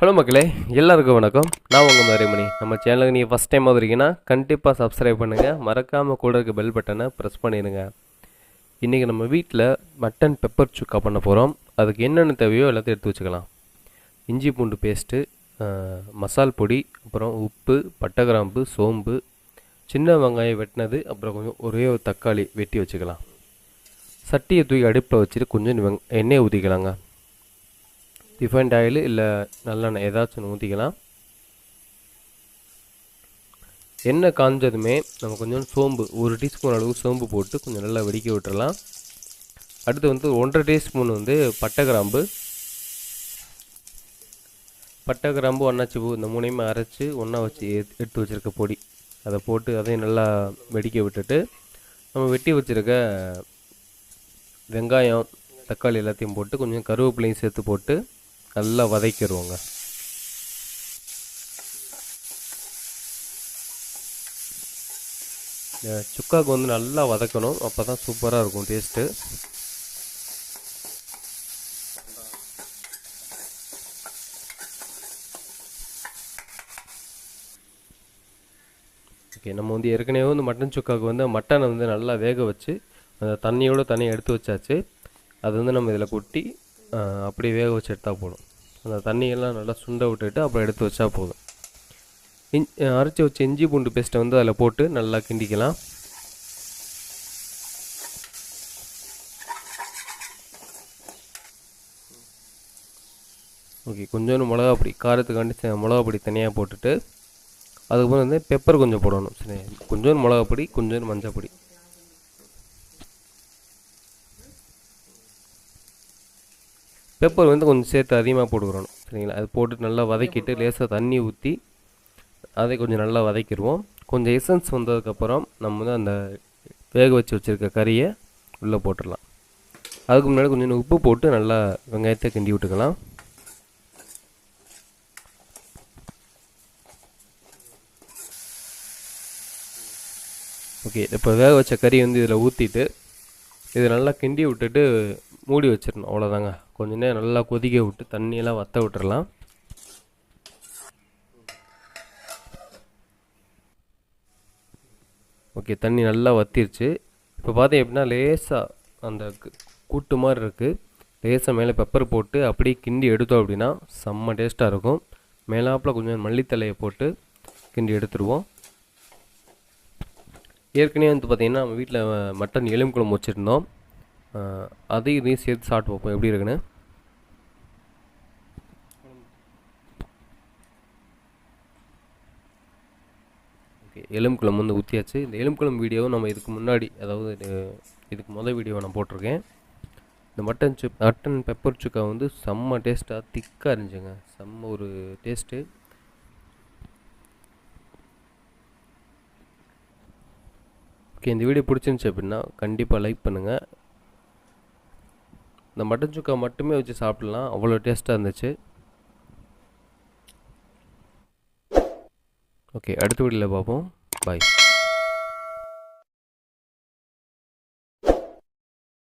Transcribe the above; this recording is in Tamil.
ஹலோ மக்களே எல்லாருக்கும் வணக்கம். நான் உங்கள் மதுரைமணி. நம்ம சேனலுக்கு நீங்கள் ஃபஸ்ட் டைம் வந்துருக்கீங்கன்னா கண்டிப்பாக சப்ஸ்கிரைப் பண்ணுங்கள் மறக்காமல் கூட இருக்க பெல் பட்டனை ப்ரெஸ் பண்ணிடுங்க. இன்றைக்கி நம்ம வீட்டில் மட்டன் பெப்பர் சுக்கா பண்ண போகிறோம் அதுக்கு என்னென்ன தேவையோ எல்லாத்தையும் எடுத்து வச்சுக்கலாம். இஞ்சி பூண்டு பேஸ்ட்டு மசால் பொடி அப்புறம் உப்பு பட்டை கிராம்பு சோம்பு சின்ன வெங்காயம் வெட்டினது அப்புறம் கொஞ்சம் ஒரே ஒரு தக்காளி வெட்டி வச்சுக்கலாம். சட்டியை தூக்கி அடுப்பில் வச்சுட்டு கொஞ்சம் வெங் எண்ணெய் ஊற்றிக்கலாங்க ரிஃபைண்ட் ஆயில் இல்லை நல்லெண்ணெய் ஏதாச்சும் ஒன்று ஊற்றிக்கலாம் எண்ணெய் காஞ்சதுமே நம்ம கொஞ்சம் சோம்பு ஒரு டீஸ்பூன் அளவு சோம்பு போட்டு கொஞ்சம் நல்லா வெடிக்க விட்டுறலாம். அடுத்து வந்து ஒன்றரை டீஸ்பூன் வந்து பட்டை கிராம்பு. பட்டை கிராம்பு ஒன்னாச்சி பூ இந்த மூணையுமே அரைச்சி ஒன்றா வச்சு எடுத்து வச்சுருக்க பொடி. அதை போட்டு அதையும் நல்லா வெடிக்க விட்டுட்டு நம்ம வெட்டி வச்சுருக்க வெங்காயம் தக்காளி எல்லாத்தையும் போட்டு கொஞ்சம் கருவேப்பிலையும் சேர்த்து போட்டு நல்லா வதக்கிடுவோங்க சுக்காவுக்கு வந்து நல்லா வதக்கணும். அப்போ தான் சூப்பராக இருக்கும் டேஸ்ட்டு. ஓகே நம்ம வந்து ஏற்கனவே வந்து மட்டன் சுக்காவுக்கு வந்து மட்டனை வந்து நல்லா வேக வச்சு அந்த தண்ணியோட தண்ணியை எடுத்து வச்சாச்சு. அது வந்து நம்ம இதில் கொட்டி அப்படியே வேக வச்சு எடுத்தால் போதும். அந்த தண்ணியெல்லாம் நல்லா சுண்ட விட்டுட்டு அப்புறம் எடுத்து வச்சா போதும். இஞ் அரைச்சி வச்ச இஞ்சி பூண்டு பேஸ்ட்டை வந்து அதில் போட்டு நல்லா கிண்டிக்கலாம். ஓகே கொஞ்சோண்டு மிளகா பொடி காரத்துக்காண்டி மிளகா பொடி தனியாக போட்டுட்டு அதுக்கப்புறம் வந்து பெப்பர் கொஞ்சம் போடணும். சரி கொஞ்சோண்டு மிளகா பொடி கொஞ்சோண்டு மஞ்சள் பொடி. பெப்பர் வந்து கொஞ்சம் சேர்த்து அதிகமாக போட்டுக்கிறணும் சரிங்களா? அது போட்டு நல்லா வதக்கிட்டு லேசாக தண்ணி ஊற்றி அதை கொஞ்சம் நல்லா வதக்கிடுவோம். கொஞ்சம் எசன்ஸ் வந்ததுக்கப்புறம் நம்ம வந்து அந்த வேக வச்சு வச்சுருக்க கறியை உள்ளே போட்டுடலாம். அதுக்கு முன்னாடி கொஞ்சம் உப்பு போட்டு நல்லா வெங்காயத்தை கிண்டி விட்டுக்கலாம். ஓகே இப்போ வேக வச்ச கறி வந்து இதில் ஊற்றிட்டு இது நல்லா கிண்டி விட்டுட்டு மூடி வச்சிடணும் அவ்வளோதாங்க கொஞ்ச நேரம் நல்லா கொதிக்க விட்டு தண்ணியெல்லாம் வற்ற விட்டுறலாம். ஓகே தண்ணி நல்லா வத்திருச்சு. இப்போ பார்த்தீங்க அப்படின்னா லேசாக அந்த கூட்டு மாதிரி இருக்குது லேசாக மேலே பெப்பர் போட்டு அப்படியே கிண்டி எடுத்தோம் அப்படின்னா செம்ம டேஸ்ட்டாக இருக்கும். மேலாப்பில் கொஞ்சம் மல்லித்தலையை போட்டு கிண்டி எடுத்துருவோம். ஏற்கனவே வந்து பார்த்திங்கன்னா நம்ம வீட்டில் மட்டன் எலும்பு குழம்பு வச்சுருந்தோம். அதையும் இதையும் சேர்த்து சாப்பிட்டு பார்ப்போம். எப்படி இருக்குன்னு? ஓகே எலும்பு வந்து ஊற்றியாச்சு இந்த எலும்புக்குளம் வீடியோவும் நம்ம இதுக்கு முன்னாடி அதாவது இதுக்கு முதல் வீடியோவை நான் போட்டிருக்கேன். இந்த mutton soup mutton pepper chukka வந்து செம்ம டேஸ்ட்டாக திக்காக இருந்துச்சுங்க. செம்ம ஒரு டேஸ்ட்டு ஓகே இந்த வீடியோ பிடிச்சிருந்துச்சி அப்படின்னா கண்டிப்பாக லைக் பண்ணுங்கள் இந்த மட்டன் சுக்கா மட்டுமே வச்சு சாப்பிட்லாம். அவ்வளோ டேஸ்ட்டாக இருந்துச்சு. ஓகே அடுத்த வீடியோவில் பார்ப்போம். பாய்